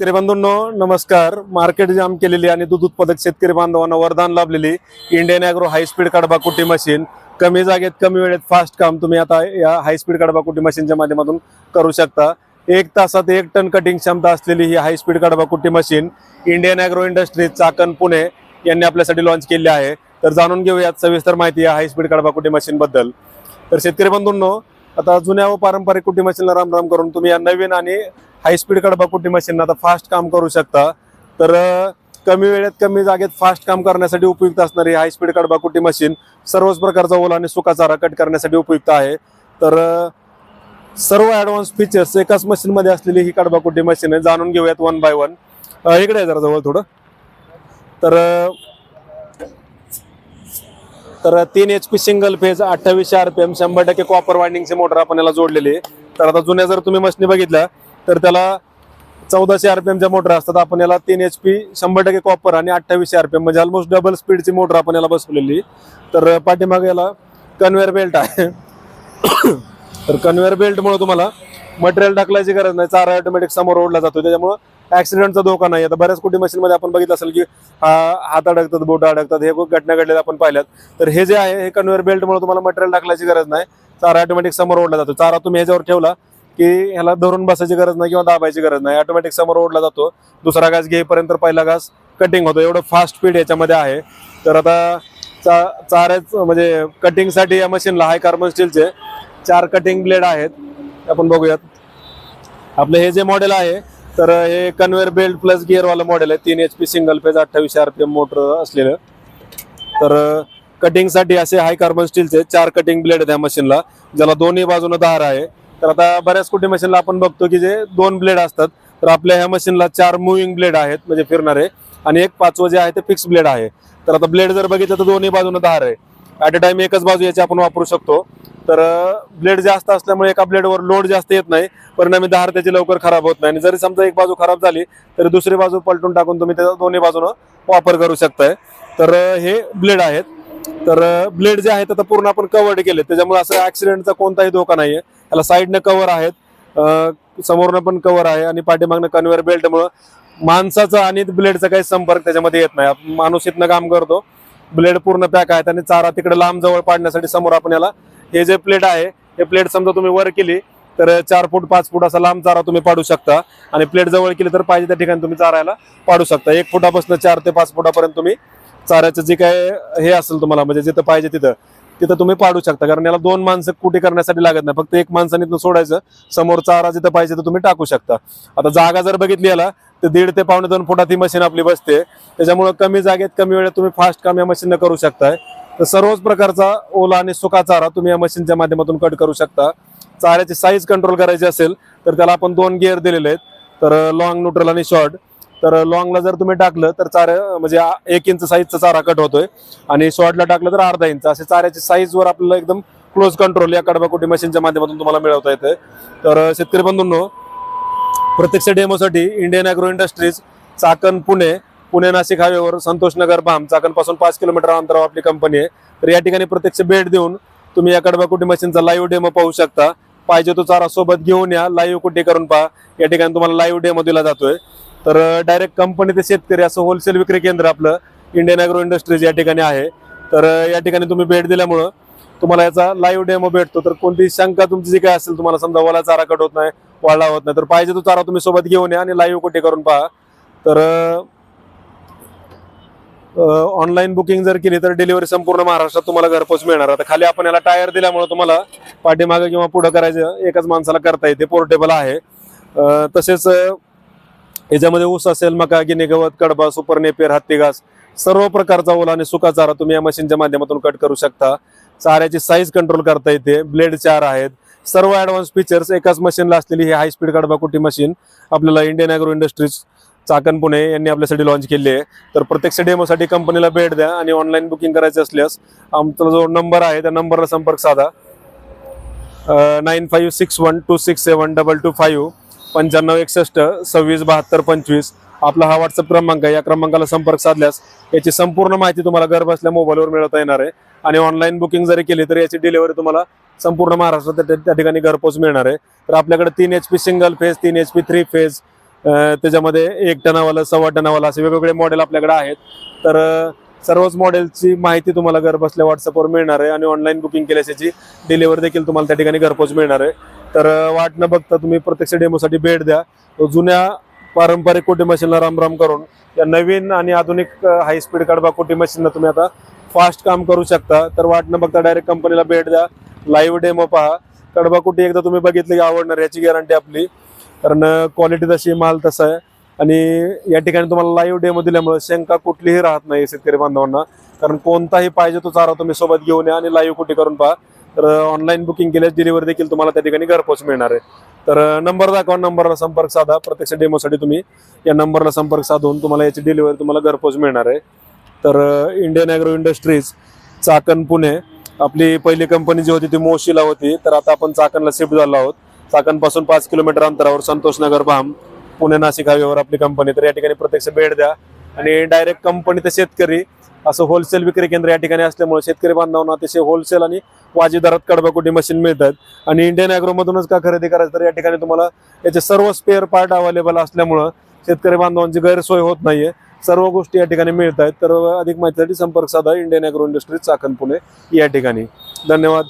शेतकरी बांधवांनो नमस्कार. मार्केट जाम केलेली आणि दूध उत्पादक शेतकरी बांधवांना वरदान लाभलेली Indian agro high speed machine कमी जागेत कमी वेळेत फास्ट काम तुम्ही आता या हाय स्पीड कुटी मशीनच्या माध्यमातून करू शकता. एक तासात एक टन कटिंग क्षमता असलेली ही high speed machine Indian agro industries Chakan Pune यांनी आपल्यासाठी लॉन्च केली आहे. तर जाणून घेऊयात सविस्तर माहिती या हाय स्पीड मशीनबद्दल कुटी मशीन बद्दल. तर शेतकरी बंधूंनो आता जुन्या व पारंपरिक कुटी मशीनला रामराम राम करून तुम्ही या नवीन आणि हाय स्पीड कडबा मशीन आता फास्ट काम करू शकता. तर कमी वेळेत कमी जागेत फास्ट काम करण्यासाठी उपयुक्त असणारी हाय स्पीड कडबा मशीन सर्वच प्रकारचा ओला आणि सुका चारा कट करण्यासाठी उपयुक्त आहे. तर सर्व ॲडव्हान्स फीचर्स एकाच मशीनमध्ये असलेली ही कडबाकुटी मशीन आहे जाणून घेऊयात वन बाय वन इकडे आहे जरा जवळ थोडं. तर तर तीन एच पी सिंगल फेज अठ्ठावीसशे आरपीएम शंभर टक्के कॉपर वाइंडिंगचे मोटर आपण याला जोडलेली आहे. तर आता जुन्या जर तुम्ही मशीनी बघितल्या तर त्याला चौदाशे आरपीएमच्या मोटर असतात आपण याला तीन एच पी शंभर टक्के कॉपर आणि अठ्ठावीसशे आरपीएम. म्हणजे ऑलमोस्ट डबल स्पीडची मोटर आपण याला बसवलेली. तर पाठीमागे याला कन्व्हेअर बेल्ट आहे. तर कन्व्हेअर बेल्टमुळे तुम्हाला मटेरियल टाकल्याची गरज नाही. चारा ऑटोमॅटिक समोर ओढला जातो. त्याच्यामुळं ऍक्सिडेंटचा धोका नाही. आता बऱ्याच कुठे मशीनमध्ये आपण बघितलं असेल की हात अडकतात बोट अडकतात हे घटना घडलेल्या आपण पाहिल्यात. तर हे जे आहे हे कन्व्हेअर बेल्टमुळे तुम्हाला मटेरियल टाकल्याची गरज नाही. चारा ऑटोमॅटिक समोर ओढला जातो. चारा तुम्ही ह्याच्यावर ठेवला. की ह्याला धरून बसायची गरज नाही किंवा दाबायची गरज नाही. ऑटोमॅटिक समोर ओढला जातो. दुसरा घास घेईपर्यंत पहिला घास कटिंग होतो. एवढं फास्ट स्पीड याच्यामध्ये आहे. तर आता चा चारच म्हणजे कटिंगसाठी या मशीनला हाय कार्बन स्टीलचे चार कटिंग ब्लेड आहेत. आपण बघूयात. आपलं हे जे मॉडेल आहे तर हे कन्व्हेअर बेल्ट प्लस गिअरवालं मॉडेल आहे. तीन एच पी सिंगल पेज अठ्ठावीसशे आरपीएम मोटर असलेलं. तर कटिंगसाठी असे हाय कार्बन स्टीलचे चार कटिंग ब्लेड आहेत या मशीनला ज्याला दोन्ही बाजूनं धार आहे. तर आता बऱ्याच कुठे मशीनला आपण बघतो की जे दोन ब्लेड असतात तर आपल्या ह्या मशीनला चार मुव्हिंग ब्लेड आहेत म्हणजे फिरणारे आणि एक पाचवं जे आहे ते फिक्स ब्लेड आहे. तर आता ब्लेड जर बघितलं तर दोन्ही बाजूने धार आहे. ॲट अ टाइम एकच बाजू याची आपण वापरू शकतो. तर ब्लेड जास्त असल्यामुळे एका ब्लेडवर लोड जास्त येत नाही परिणामी धार त्याची लवकर खराब होत नाही. आणि जरी समजा एक बाजू खराब झाली तरी दुसरी बाजू पलटून टाकून तुम्ही त्याचा दोन्ही बाजूनं वापर करू शकताय. तर हे ब्लेड आहेत. तर ब्लेड जे आहेत आता पूर्ण आपण कवर्ड केले त्याच्यामुळे असं ऍक्सिडेंटचा कोणताही धोका नाहीये. याला साईडनं कव्हर आहेत. समोरनं पण कव्हर आहे आणि पाठीमागनं कन्व्हेअर बेल्टमुळं माणसाचा आणि ब्लेडचा काही संपर्क त्याच्यामध्ये येत नाही. माणूस इथनं काम करतो. ब्लेड पूर्ण पॅक आहेत आणि चारा तिकडे लांब जवळ पाडण्यासाठी समोर आपण याला हे जे प्लेट आहे हे प्लेट समजा तुम्ही वर केली तर चार फूट पाच फूट असा लांब चारा तुम्ही पाडू शकता. आणि प्लेट जवळ केली तर पाहिजे त्या ठिकाणी तुम्ही चारायला पाडू शकता. एक फुटापासून चार ते पाच फुटापर्यंत तुम्ही चाऱ्याचं जे काय हे असेल तुम्हाला म्हणजे जिथं पाहिजे तिथं तिथं तुम्ही पाडू शकता. कारण याला दोन माणसं कुठे करण्यासाठी लागत नाही. फक्त एक माणसाने इथनं सोडायचं समोर चारा जिथं पाहिजे तर तुम्ही टाकू शकता. आता जागा जर बघितली याला तर दीड ते पावणे दोन फुटात ही मशीन आपली बसते. त्याच्यामुळे कमी जागेत कमी वेळेत तुम्ही फास्ट काम या मशीननं करू शकताय. तर सर्वच प्रकारचा ओला आणि सुका चारा तुम्ही या मशीनच्या माध्यमातून कट करू शकता. चाऱ्याची साईज कंट्रोल करायची असेल तर त्याला आपण दोन गिअर दिलेले आहेत. तर लॉंग न्यूट्रल आणि शॉर्ट तर लॉंगला जर तुम्ही टाकलं तर म्हणजे चारा म्हणजे एक इंच साईजचा चारा कट होतोय. आणि शॉर्टला टाकलं तर अर्धा इंच असे चाऱ्याच्या साईजवर आपल्याला एकदम क्लोज कंट्रोल या कडबाकुटी मशीनच्या माध्यमातून तुम्हाला मिळवता येते तर शेतकरी बंधूंनो प्रत्यक्ष डेमोसाठी Indian agro industries Chakan Pune Pune Nashik हायवेवर संतोष नगर बाम चाकणपासून पाच किलोमीटर अंतरावर आपली कंपनी आहे. तर या ठिकाणी प्रत्यक्ष भेट देऊन तुम्ही या कडबाकुटी मशीनचा लाईव्ह डेमो पाहू शकता. पाहिजे तो चारा सोबत घेऊन या लाईव्ह कुठे करून पहा. या ठिकाणी तुम्हाला लाईव्ह डेमो दिला जातोय. तर डायरेक्ट कंपनी ते शेतकरी असं होलसेल विक्री केंद्र आपलं इंडियन अॅग्रो इंडस्ट्रीज या ठिकाणी आहे. तर या ठिकाणी तुम्ही भेट दिल्यामुळं तुम्हाला याचा लाईव्ह डेमो भेटतो. तर कोणतीही शंका तुमची जी काय असेल तुम्हाला समजा ओला चारा कट होत नाही वाढला होत नाही तर पाहिजे तो चारा तुम्ही सोबत घेऊन या आणि लाईव्ह कुठे करून पहा. तर ऑनलाईन बुकिंग जर केली तर डिलिव्हरी संपूर्ण महाराष्ट्रात तुम्हाला घरपोच मिळणार. आता खाली आपण याला टायर दिल्यामुळे तुम्हाला पाठीमागे किंवा पुढं करायचं एकाच माणसाला करता येते पोर्टेबल आहे. तसेच याच्यामध्ये ऊस असेल मका गिनी गवत कडबा सुपर नेपियर हत्ती घास सर्व प्रकारचा ओला आणि सुका चारा तुम्ही या मशीनच्या माध्यमातून कट करू शकता. चाऱ्याची साईज कंट्रोल करता येते. ब्लेड चार आहेत. सर्व ऍडव्हान्स फीचर्स एकाच मशीनला असलेली ही हाय स्पीड कडबा कुटी मशीन आपल्याला Indian agro industries Chakan Pune यांनी आपल्यासाठी लॉन्च केली आहे. तर प्रत्यक्ष डेमोसाठी कंपनीला भेट द्या आणि ऑनलाईन बुकिंग करायचं असल्यास आमचा जो नंबर आहे त्या नंबरला संपर्क साधा. Nine five six one two six seven double two five पंच्याण्णव एकसष्ट सव्वीस बहात्तर पंचवीस आपला हा व्हॉट्सअप क्रमांक आहे. या क्रमांकाला संपर्क साधल्यास याची संपूर्ण माहिती तुम्हाला घर बसल्या मोबाईलवर मिळवता येणार आहे. आणि ऑनलाईन बुकिंग जरी केली तर याची डिलिव्हरी तुम्हाला संपूर्ण महाराष्ट्रात त्या- ठिकाणी घरपोच मिळणार आहे. तर आपल्याकडे तीन एच पी सिंगल फेज तीन एच पी थ्री फेज त्याच्यामध्ये एक टनावाला सव्वा टनावाला असे वेगवेगळे मॉडेल आपल्याकडे आहेत. तर सर्वच मॉडेलची माहिती तुम्हाला घर बसल्या व्हॉट्सअपवर मिळणार आहे. आणि ऑनलाईन बुकिंग केल्यास याची डिलिव्हरी देखील तुम्हाला त्या ठिकाणी घरपोच मिळणार आहे. तर वाट न बघता तुम्ही प्रत्यक्ष डेमोसाठी भेट द्या. तो जुन्या पारंपरिक कोटी मशीनला रामराम करून या नवीन आणि आधुनिक हाय स्पीड कडबा कोटी मशीनला तुम्ही आता फास्ट काम करू शकता. तर वाट न बघता डायरेक्ट कंपनीला भेट द्या. लाईव्ह डेमो पहा. कडबा कुटी एकदा तुम्ही बघितली की आवडणार याची गॅरंटी आपली. कारण क्वालिटी तशी माल तसा आहे. आणि या ठिकाणी तुम्हाला लाईव्ह डेमो दिल्यामुळे शंका कुठलीही राहत नाही शेतकरी बांधवांना. कारण कोणताही पाहिजे तो चारा तुम्ही सोबत घेऊन या आणि लाईव्ह कुटी करून पहा. तर ऑनलाईन बुकिंग केल्यास डिलिव्हरी देखील तुम्हाला त्या ठिकाणी घरपोच मिळणार आहे. तर नंबर दाखवा नंबरला संपर्क साधा. प्रत्यक्ष डेमोसाठी तुम्ही या नंबरला संपर्क साधून तुम्हाला याची डिलिव्हरी तुम्हाला घरपोच मिळणार आहे. तर Indian agro industries Chakan Pune. आपली पहिली कंपनी जी होती ती मोशीला होती. तर आता आपण चाकणला शिफ्ट झालो आहोत. चाकणपासून पाच किलोमीटर अंतरावर संतोष नगर भाम. पुणे नाशिक हायवेवर आपली कंपनी तर या ठिकाणी प्रत्यक्ष भेट द्या. आणि डायरेक्ट कंपनी ते शेतकरी असं होलसेल विक्री केंद्र या ठिकाणी असल्यामुळे शेतकरी बांधवांना अतिशय होलसेल आणि वाजी दरात कडबाकुटी मशीन मिळतात. आणि इंडियन ॲग्रोमधूनच का खरेदी करायचं तर या ठिकाणी तुम्हाला याचे सर्व स्पेअर पार्ट अवेलेबल असल्यामुळं शेतकरी बांधवांची गैरसोय होत नाहीये. सर्व गोष्टी या ठिकाणी मिळत आहेत तर अधिक माहितीसाठी संपर्क साधा Indian agro industries Chakan Pune या ठिकाणी. धन्यवाद.